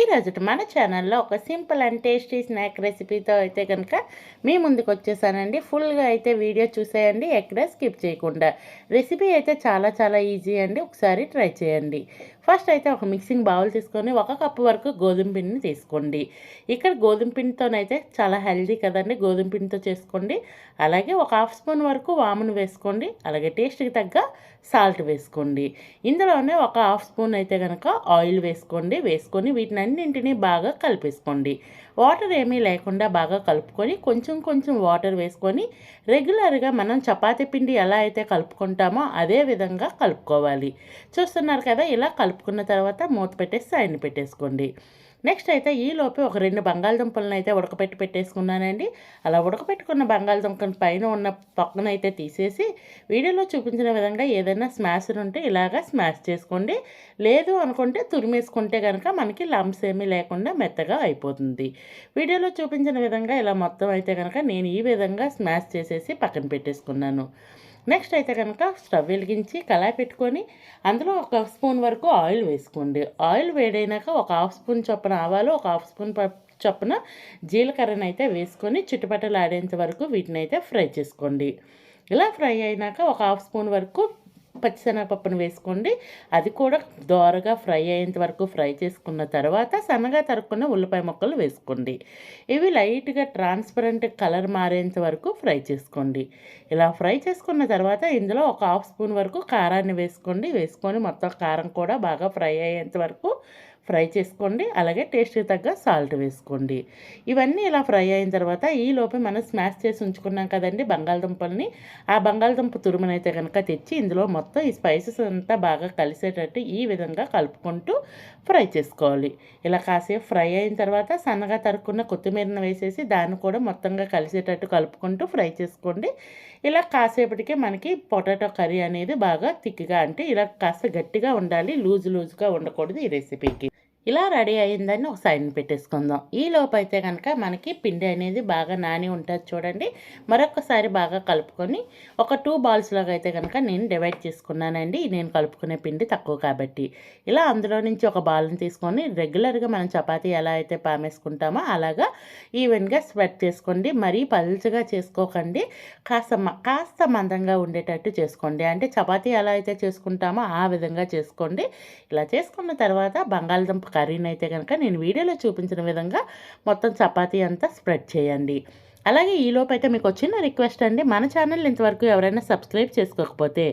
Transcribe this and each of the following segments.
ఈరోజు మన ఛానల్లో ఒక సింపుల్ అండ్ టేస్టీ స్నాక్ రెసిపీతో అయితే కనుక మీ ముందుకు వచ్చేసానండి. ఫుల్గా అయితే వీడియో చూసేయండి ఎక్కడ స్కిప్ చేయకుండా. రెసిపీ అయితే చాలా చాలా ఈజీ అండి ఒకసారి ట్రై చేయండి. ఫస్ట్ అయితే ఒక మిక్సింగ్ బౌల్ తీసుకొని ఒక కప్పు వరకు గోధుమ పిండిని తీసుకోండి. ఇక్కడ గోధుమ పిండితోనైతే చాలా హెల్దీ కదండి గోధుమ పిండితో చేసుకోండి. అలాగే ఒక హాఫ్ స్పూన్ వరకు వామును వేసుకోండి అలాగే టేస్ట్కి తగ్గ సాల్ట్ వేసుకోండి. ఇందులోనే ఒక హాఫ్ స్పూన్ అయితే కనుక ఆయిల్ వేసుకోండి వేసుకొని వీటిని అన్నింటినీ బాగా కలిపేసుకోండి. వాటర్ ఏమీ లేకుండా బాగా కలుపుకొని కొంచెం కొంచెం వాటర్ వేసుకొని రెగ్యులర్గా మనం చపాతీ పిండి ఎలా అయితే కలుపుకుంటామో అదే విధంగా కలుపుకోవాలి. చూస్తున్నారు కదా ఇలా కలుపుకున్న తర్వాత మూత పెట్టేసి సైన్ పెట్టేసుకోండి. నెక్స్ట్ అయితే ఈలోపు ఒక రెండు బంగాళదుంపలను అయితే ఉడకపెట్టి పెట్టేసుకున్నానండి. అలా ఉడకపెట్టుకున్న బంగాళదుంపను పైన ఉన్న పక్కన అయితే తీసేసి వీడియోలో చూపించిన విధంగా ఏదైనా స్మాషర్ ఉంటే ఇలాగా స్మాష్ చేసుకోండి. లేదు అనుకుంటే తురిమేసుకుంటే కనుక మనకి లంప్స్ ఏమీ లేకుండా మెత్తగా అయిపోతుంది. వీడియోలో చూపించిన విధంగా ఇలా మొత్తం అయితే కనుక నేను ఈ విధంగా స్మాష్ చేసేసి పక్కన పెట్టేసుకున్నాను. నెక్స్ట్ అయితే కనుక స్టవ్ వెలిగించి కళాయి పెట్టుకొని అందులో ఒక స్పూన్ వరకు ఆయిల్ వేసుకోండి. ఆయిల్ వేడైనాక ఒక హాఫ్ స్పూన్ చొప్పున ఆవాలు ఒక హాఫ్ స్పూన్ చొప్పున జీలకర్రను అయితే వేసుకొని చుట్టుపక్కల ఆడేంత వరకు వీటిని అయితే ఫ్రై చేసుకోండి. ఇలా ఫ్రై అయినాక ఒక హాఫ్ స్పూన్ వరకు పచ్చిశనగపప్పును వేసుకోండి. అది కూడా దోరగా ఫ్రై అయ్యేంత వరకు ఫ్రై చేసుకున్న తర్వాత సన్నగా తరుక్కున్న ఉల్లిపాయ ముక్కలు వేసుకోండి. ఇవి లైట్గా ట్రాన్స్పరెంట్ కలర్ మారేంత వరకు ఫ్రై చేసుకోండి. ఇలా ఫ్రై చేసుకున్న తర్వాత ఇందులో ఒక హాఫ్ స్పూన్ వరకు కారాన్ని వేసుకోండి. వేసుకొని మొత్తం కారం కూడా బాగా ఫ్రై అయ్యేంత వరకు ఫ్రై చేసుకోండి అలాగే టేస్ట్కి తగ్గ సాల్ట్ వేసుకోండి. ఇవన్నీ ఇలా ఫ్రై అయిన తర్వాత ఈ లోపే మనం స్మాష్ చేసి ఉంచుకున్నాం కదండి బంగాళదుంపల్ని. ఆ బంగాళదుంప తురుమునైతే కనుక తెచ్చి ఇందులో మొత్తం ఈ స్పైసెస్ అంతా బాగా కలిసేటట్టు ఈ విధంగా కలుపుకుంటూ ఫ్రై చేసుకోవాలి. ఇలా కాసేపు ఫ్రై అయిన తర్వాత సన్నగా తరుక్కున్న కొత్తిమీరను వేసేసి దాన్ని కూడా మొత్తంగా కలిసేటట్టు కలుపుకుంటూ ఫ్రై చేసుకోండి. ఇలా కాసేపటికే మనకి పొటాటో కర్రీ అనేది బాగా తిక్కిగా అంటే ఇలా కాస్త గట్టిగా ఉండాలి లూజ్ లూజ్గా ఉండకూడదు ఈ రెసిపీకి. ఇలా రెడీ అయిందని ఒక సైడ్ పెట్టేసుకుందాం. ఈ లోపు అయితే కనుక మనకి పిండి అనేది బాగా నాని ఉంటుంది చూడండి. మరొకసారి బాగా కలుపుకొని ఒక టూ బాల్స్లోకి అయితే కనుక నేను డివైడ్ చేసుకున్నానండి. నేను కలుపుకునే పిండి తక్కువ కాబట్టి. ఇలా అందులో నుంచి ఒక బాల్ని తీసుకొని రెగ్యులర్గా మనం చపాతీ ఎలా అయితే పామేసుకుంటామో అలాగా ఈవెన్గా స్ప్రెడ్ చేసుకోండి. మరీ పలుచగా చేసుకోకండి. కాస్త కాస్త మందంగా ఉండేటట్టు చేసుకోండి. అంటే చపాతీ ఎలా అయితే చేసుకుంటామో ఆ విధంగా చేసుకోండి. ఇలా చేసుకున్న తర్వాత బంగాళదుంప కర్రీని అయితే కనుక నేను వీడియోలో చూపించిన విధంగా మొత్తం చపాతీ అంతా స్ప్రెడ్ చేయండి. అలాగే ఈలోపు అయితే మీకు వచ్చిన రిక్వెస్ట్ అండి మన ఛానల్ ఇంతవరకు ఎవరైనా సబ్స్క్రైబ్ చేసుకోకపోతే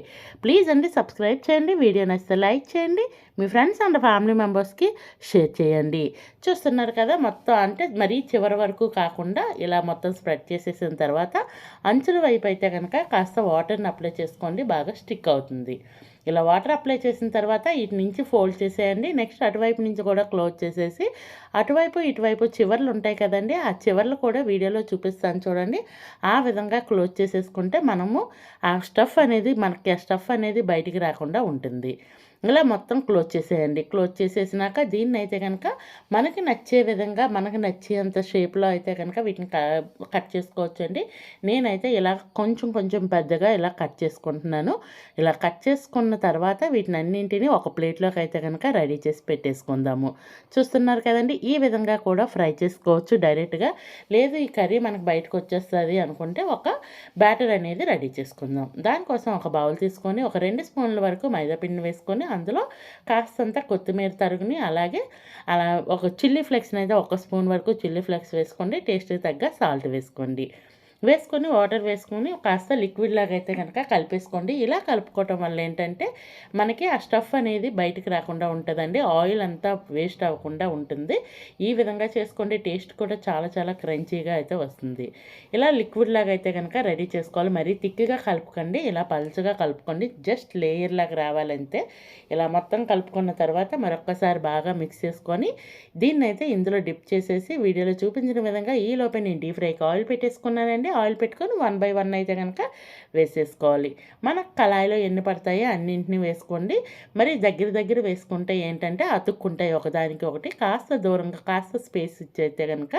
ప్లీజ్ అండి సబ్స్క్రైబ్ చేయండి వీడియో నచ్చితే లైక్ చేయండి మీ ఫ్రెండ్స్ అండ్ ఫ్యామిలీ మెంబర్స్కి షేర్ చేయండి. చూస్తున్నారు కదా మొత్తం అంటే మరీ చివరి వరకు కాకుండా ఇలా మొత్తం స్ప్రెడ్ చేసేసిన తర్వాత అంచుల వైపు అయితే కనుక కాస్త వాటర్ని అప్లై చేసుకోండి బాగా స్టిక్ అవుతుంది. ఇలా వాటర్ అప్లై చేసిన తర్వాత ఇటు నుంచి ఫోల్డ్ చేసేయండి. నెక్స్ట్ అటువైపు నుంచి కూడా క్లోజ్ చేసేసి అటువైపు ఇటువైపు చివర్లు ఉంటాయి కదండి ఆ చివర్లు కూడా వీడియోలో చూపిస్తాను చూడండి. ఆ విధంగా క్లోజ్ చేసేసుకుంటే మనము ఆ స్టఫ్ అనేది మనకి ఆ స్టఫ్ అనేది బయటికి రాకుండా ఉంటుంది. ఇలా మొత్తం క్లోజ్ చేసేయండి. క్లోజ్ చేసేసినాక దీన్ని అయితే కనుక మనకి నచ్చే విధంగా మనకి నచ్చేంత షేప్లో అయితే కనుక వీటిని కట్ చేసుకోవచ్చు అండి నేనైతే ఇలా కొంచెం కొంచెం పెద్దగా ఇలా కట్ చేసుకుంటున్నాను. ఇలా కట్ చేసుకున్న తర్వాత వీటిని అన్నింటినీ ఒక ప్లేట్లోకి అయితే కనుక రెడీ చేసి పెట్టేసుకుందాము. చూస్తున్నారు కదండి ఈ విధంగా కూడా ఫ్రై చేసుకోవచ్చు డైరెక్ట్గా లేదు ఈ కర్రీ మనకు బయటకు వచ్చేస్తుంది అనుకుంటే ఒక బ్యాటర్ అనేది రెడీ చేసుకుందాం. దానికోసం ఒక బౌల్ తీసుకొని ఒక రెండు స్పూన్ల వరకు మైదా పిండి వేసుకొని అందులో కాస్తంత కొత్తిమీర తరుగుని అలాగే అలా ఒక చిల్లీ ఫ్లెక్స్ అయితే ఒక స్పూన్ వరకు చిల్లీ ఫ్లెక్స్ వేసుకోండి టేస్ట్కి తగ్గ సాల్ట్ వేసుకోండి. వేసుకొని వాటర్ వేసుకొని కాస్త లిక్విడ్ లాగా అయితే కనుక కలిపేసుకోండి. ఇలా కలుపుకోవటం వల్ల ఏంటంటే మనకి ఆ స్టఫ్ అనేది బయటికి రాకుండా ఉంటుందండి. ఆయిల్ అంతా వేస్ట్ అవ్వకుండా ఉంటుంది. ఈ విధంగా చేసుకోండి. టేస్ట్ కూడా చాలా చాలా క్రంచీగా అయితే వస్తుంది. ఇలా లిక్విడ్ లాగా అయితే కనుక రెడీ చేసుకోవాలి. మరీ థిక్గా కలుపుకోండి ఇలా పలుచగా కలుపుకోండి. జస్ట్ లేయర్ లాగా రావాలంటే ఇలా మొత్తం కలుపుకున్న తర్వాత మరొక్కసారి బాగా మిక్స్ చేసుకొని దీన్ని అయితే ఇందులో డిప్ చేసేసి వీడియోలో చూపించిన విధంగా ఈ లోపే నేను డీప్ ఫ్రైకి ఆయిల్ పెట్టేసుకున్నానండి. వేసుకోవాలండి ఆయిల్ పెట్టుకొని వన్ బై వన్ అయితే కనుక వేసేసుకోవాలి. మన కళాయిలో ఎన్ని పడతాయో అన్నింటినీ వేసుకోండి. మరి దగ్గర దగ్గర వేసుకుంటే ఏంటంటే అతుక్కుంటాయి ఒకదానికి ఒకటి. కాస్త దూరంగా కాస్త స్పేస్ ఇచ్చైతే కనుక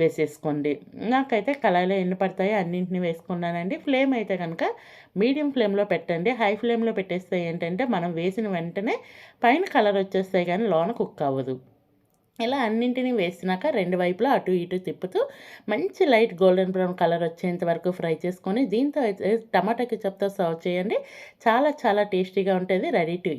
వేసేసుకోండి. నాకైతే కళాయిలో ఎన్ని పడతాయో అన్నింటినీ వేసుకున్నానండి. ఫ్లేమ్ అయితే కనుక మీడియం ఫ్లేమ్లో పెట్టండి. హై ఫ్లేమ్లో పెట్టేస్తే ఏంటంటే మనం వేసిన వెంటనే పైన కలర్ వచ్చేస్తాయి కానీ లోన కుక్ అవ్వదు. ఇలా అన్నింటినీ వేసినాక రెండు వైపులా అటు ఇటు తిప్పుతూ మంచి లైట్ గోల్డెన్ బ్రౌన్ కలర్ వచ్చేంత వరకు ఫ్రై చేసుకొని దీంతో అయితే టమాటా కెచప్తో సర్వ్ చేయండి. చాలా చాలా టేస్టీగా ఉంటుంది రెడీ టు